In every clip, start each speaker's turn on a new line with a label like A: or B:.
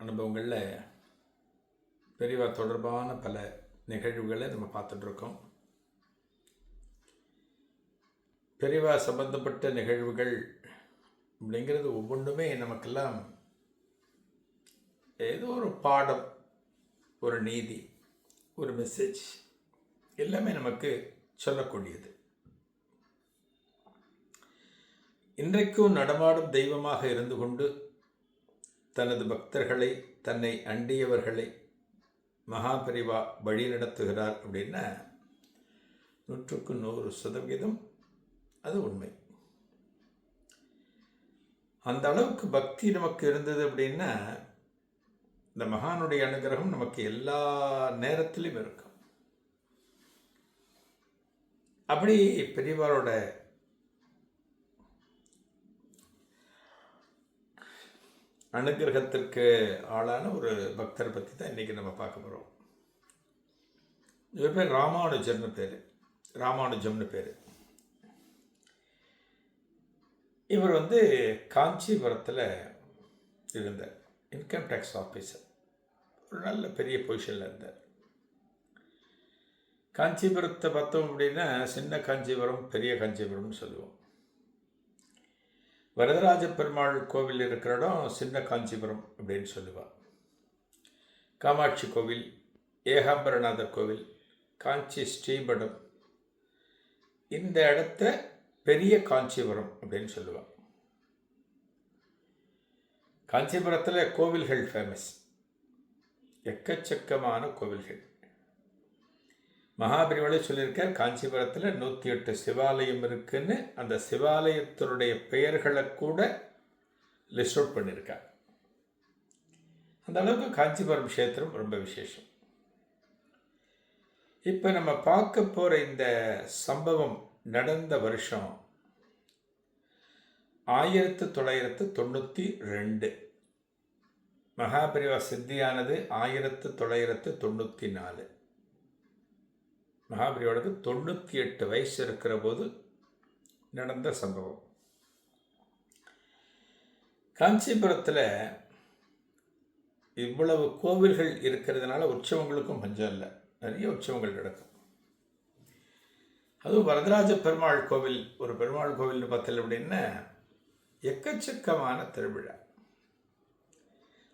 A: அனுபவங்களில் பெரிவா தொடர்பான பல நிகழ்வுகளை நம்ம பார்த்துட்ருக்கோம். பெரிவா சம்பந்தப்பட்ட நிகழ்வுகள் அப்படிங்கிறது ஒவ்வொன்றுமே நமக்கெல்லாம் ஏதோ ஒரு பாடம் ஒரு நீதி ஒரு மெசேஜ் எல்லாமே நமக்கு சொல்லக்கூடியது. இன்றைக்கும் நடமாடும் தெய்வமாக இருந்து கொண்டு தனது பக்தர்களை தன்னை அண்டியவர்களை மகாபரிவா வழிநடத்துகிறார் அப்படின்னா நூற்றுக்கு நூறு சதவிகிதம் அது உண்மை. அந்த அளவுக்கு பக்தி நமக்கு இருந்தது அப்படின்னா இந்த மகானுடைய அனுகிரகம் நமக்கு எல்லா நேரத்திலும் இருக்கும். அப்படி பெரியவாரோட அனுகிரகத்திற்கு ஆளான ஒரு பக்தரை பற்றி தான் இன்றைக்கி நம்ம பார்க்க போகிறோம் இவர் பேர் ராமானுஜர்னு பேர். ராமானுஜம்னு பேர். இவர் வந்து காஞ்சிபுரத்தில் இருந்தார். இன்கம் டேக்ஸ் ஆஃபீஸர் ஒரு நல்ல பெரிய பொசிஷனில் இருந்தார். காஞ்சிபுரத்தை பார்த்தோம் அப்படின்னா சின்ன காஞ்சிபுரம் பெரிய காஞ்சிபுரம்னு சொல்லுவோம். வரதராஜ பெருமாள் கோவில் இருக்கிற இடம் சின்ன காஞ்சிபுரம் அப்படின்னு சொல்லுவாள் காமாட்சி கோவில் ஏகாம்பரநாதர் கோவில் காஞ்சி ஸ்ரீபடம். இந்த இடத்த பெரிய காஞ்சிபுரம் அப்படின்னு சொல்லுவாள் காஞ்சிபுரத்தில் கோவில்கள் ஃபேமஸ் எக்கச்சக்கமான கோவில்கள். மகாபிரிவளை சொல்லியிருக்கார். காஞ்சிபுரத்தில் நூற்றி எட்டு சிவாலயம் இருக்குன்னு அந்த சிவாலயத்தினுடைய பெயர்களை கூட லிஸ்ட் அவுட் பண்ணியிருக்கார். அந்த அளவுக்கு காஞ்சிபுரம் கஷேத்திரம் ரொம்ப விசேஷம். இப்போ நம்ம பார்க்க போகிற இந்த சம்பவம் நடந்த வருஷம் ஆயிரத்து தொள்ளாயிரத்து தொண்ணூற்றி ரெண்டு. மகாபிரிவா சித்தியானது ஆயிரத்து தொள்ளாயிரத்து தொண்ணூற்றி நாலு. மகாபலியோடது தொண்ணூற்றி எட்டு வயசு இருக்கிற போது நடந்த சம்பவம். காஞ்சிபுரத்தில் இவ்வளவு கோவில்கள் இருக்கிறதுனால உற்சவங்களுக்கும் பஞ்சம் இல்லை. நிறைய உற்சவங்கள் நடக்கும். அதுவும் வரதராஜ பெருமாள் கோவில் ஒரு பெருமாள் கோவில்னு பார்த்தல அப்படின்னா எக்கச்சக்கமான திருவிழா.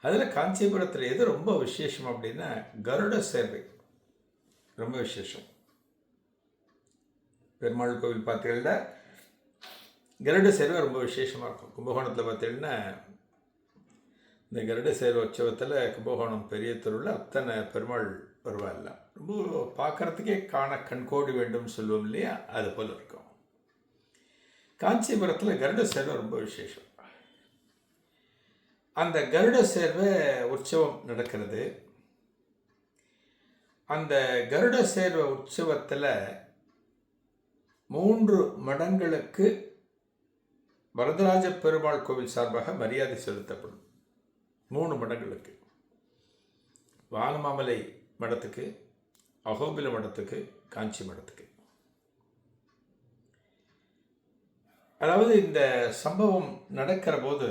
A: அதில் காஞ்சிபுரத்தில் எது ரொம்ப விசேஷம் அப்படின்னா கருட சேவை. ரொம்ப விசேஷம். பெருமாள் கோவில் பார்த்தீங்கன்னா கருட சேர்வை ரொம்ப விசேஷமாக இருக்கும். கும்பகோணத்தில் பார்த்தீங்கன்னா இந்த கருட சேர்வ உற்சவத்தில் கும்பகோணம் பெரிய தெருவில் அத்தனை பெருமாள் வருவாயில்ல ரொம்ப பார்க்குறதுக்கே காண கண்கோடி வேண்டும் சொல்லுவோம் இல்லையா? அது போல் இருக்கும். காஞ்சிபுரத்தில் கருட சேர்வை ரொம்ப விசேஷம். அந்த கருட சேர்வை உற்சவம் நடக்கிறது. அந்த கருட சேர்வ உற்சவத்தில் மூன்று மடங்களுக்கு வரதராஜ பெருமாள் கோவில் சார்பாக மரியாதை செலுத்தப்படும். மூணு மடங்களுக்கு. வானமாமலை மடத்துக்கு அகோபில மடத்துக்கு காஞ்சி மடத்துக்கு. அதாவது இந்த சம்பவம் நடக்கிற போது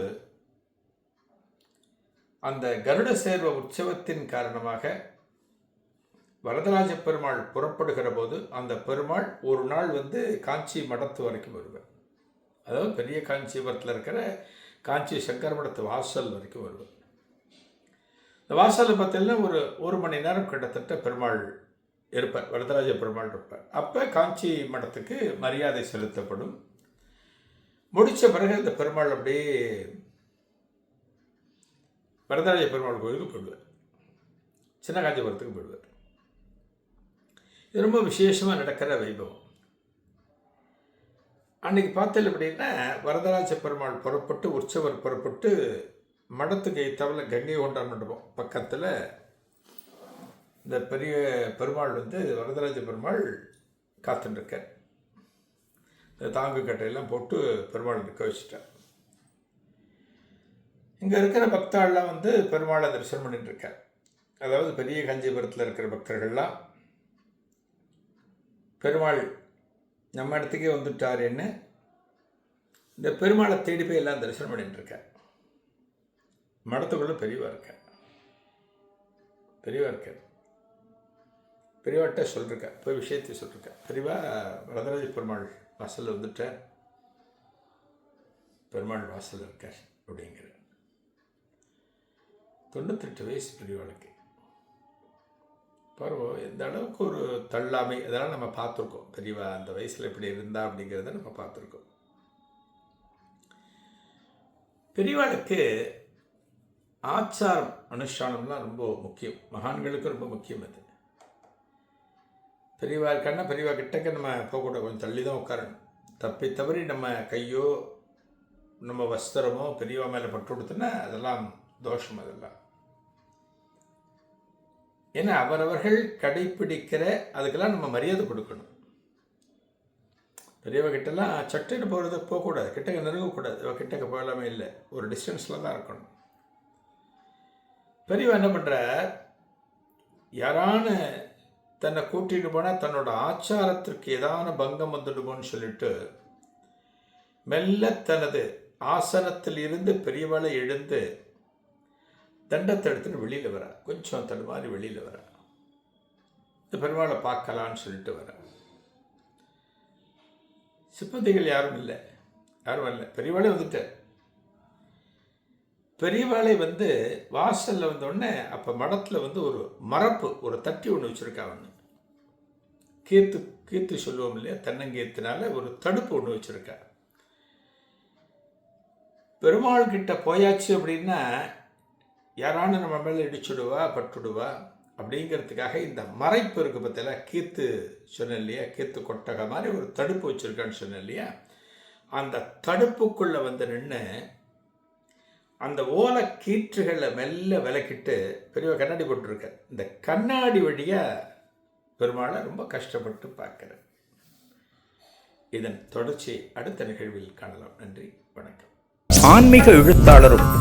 A: அந்த கருட சேர்வ உற்சவத்தின் காரணமாக வரதராஜ பெருமாள் புறப்படுகிற போது அந்த பெருமாள் ஒரு நாள் வந்து காஞ்சி மடத்து வரைக்கும் வருவார். அதாவது பெரிய காஞ்சிபுரத்தில் இருக்கிற காஞ்சி சங்கர் மடத்து வாசல் வரைக்கும் வருவார். இந்த வாசலில் பார்த்தீங்கன்னா ஒரு ஒரு மணி நேரம் கிட்டத்தட்ட பெருமாள் இருப்பார் வரதராஜ பெருமாள் இருப்பார். அப்போ காஞ்சி மடத்துக்கு மரியாதை செலுத்தப்படும். முடித்த பிறகு இந்த பெருமாள் அப்படியே வரதராஜ பெருமாள் கோயிலுக்கு போயிடுவார். சின்ன காஞ்சிபுரத்துக்கு போயிடுவார். இது ரொம்ப விசேஷமாக நடக்கிற வைபவம். அன்றைக்கி பார்த்தல் அப்படின்னா வரதராஜ பெருமாள் புறப்பட்டு உற்சவர் புறப்பட்டு மடத்துக்கு தவிர கங்கை கொண்டான் மண்டபம் பக்கத்தில் இந்த பெரிய பெருமாள் வந்து வரதராஜ பெருமாள் காத்துட்டுருக்கார் இந்த தாங்கு கட்டையெல்லாம் போட்டு பெருமாள் நிற்க வச்சுட்டார். இங்கே இருக்கிற பக்தாள்லாம் வந்து பெருமாளை தரிசனம் பண்ணிட்டு இருக்கார் அதாவது பெரிய காஞ்சிபுரத்தில் இருக்கிற பக்தர்கள்லாம் பெருமாள் நம்ம இடத்துக்கே வந்துட்டாருன்னு இந்த பெருமாளை தேடி போய் எல்லாம் தரிசனம் பண்ணிட்டு மடத்துக்குள்ளே மடத்துக்குள்ள பெரியவா இருக்க. பெரியவா இருக்கார் பெரியவாட்ட சொல்லிருக்கா. போய் விஷயத்தை சொல்லிருக்கா. பெரியவா வரதராஜ பெருமாள் வாசலில் வந்துட்டார் பெருமாள் வாசல் இருக்கார் அப்படிங்கிற. தொண்ணூத்தெட்டு வயசு பெரியவாளுக்கு. பருவம் எந்த அளவுக்கு ஒரு தள்ளாமை அதெல்லாம் நம்ம பார்த்துருக்கோம். பெரியவா அந்த வயசில் எப்படி இருந்தா அப்படிங்கிறத நம்ம பார்த்துருக்கோம். பெரியவாளுக்கு ஆச்சாரம் அனுஷ்டானம்லாம் ரொம்ப முக்கியம். மகான்களுக்கு ரொம்ப முக்கியம் அது. பெரியவா இருக்கான்னா பெரியவா கிட்டக்க நம்ம போகக்கூடாது கொஞ்சம் தள்ளி தான் உட்காரணும். தப்பி தவறி நம்ம கையோ நம்ம வஸ்திரமோ பெரியவா மேலே பட்டு கொடுத்தோன்னா அதெல்லாம் தோஷம் அதெல்லாம். ஏன்னா அவரவர்கள் கடைப்பிடிக்கிற அதுக்கெல்லாம் நம்ம மரியாதை கொடுக்கணும். பெரியவ கிட்டலாம் சட்டுன்னு போகிறது போகக்கூடாது கிட்டக்க நெருங்கக்கூடாது. இவ கிட்டக்க போகலாமே இல்லை. ஒரு டிஸ்டன்ஸில் தான் இருக்கணும். பெரியவா என்ன பண்ணுற யாரான தன்னை கூட்டிகிட்டு போனால் தன்னோட ஆச்சாரத்திற்கு ஏதான பங்கம் வந்துடுமோன்னு சொல்லிட்டு மெல்ல தனது ஆசனத்தில் இருந்து பெரியவளை எழுந்து தண்டத்தை எடுத்துட்டு வெளியில் வர கொஞ்சம் தடுமாறி வெளியில் வர. இந்த பெருமாளை பார்க்கலான்னு சொல்லிட்டு வர. சிப்பந்திகள் யாரும் இல்லை. யாரும் இல்லை பெரியவாளே வந்துட்டார் பெரியவாளை வந்து வாசலில் வந்தோடனே அப்போ மடத்தில் வந்து ஒரு மரப்பு ஒரு தட்டி ஒன்று வச்சுருக்கா ஒன்று கீர்த்து கீர்த்து சொல்லுவோம் இல்லையா? தென்னங்கீர்த்தினால ஒரு தடுப்பு ஒன்று வச்சுருக்கா. பெருமாள் கிட்ட போயாச்சு அப்படின்னா யாராவது நம்ம மேலே இடிச்சுடுவா பட்டுடுவா அப்படிங்கிறதுக்காக இந்த மறைப்பு இருக்கு பற்றில கீத்து சொன்னேன் இல்லையா? கீத்து கொட்டகை மாதிரி ஒரு தடுப்பு வச்சுருக்கான்னு சொன்னேன் இல்லையா? அந்த தடுப்புக்குள்ளே வந்து நின்று அந்த ஓலை கீற்றுகளை மெல்ல விலக்கிட்டு பெரிய கண்ணாடி போட்டிருக்க. இந்த கண்ணாடி வழியாக பெருமாளை ரொம்ப கஷ்டப்பட்டு பார்க்குறேன் இதன் தொடர்ச்சி அடுத்த நிகழ்வில் காணலாம். நன்றி வணக்கம்.
B: ஆன்மீக எழுத்தாளரும்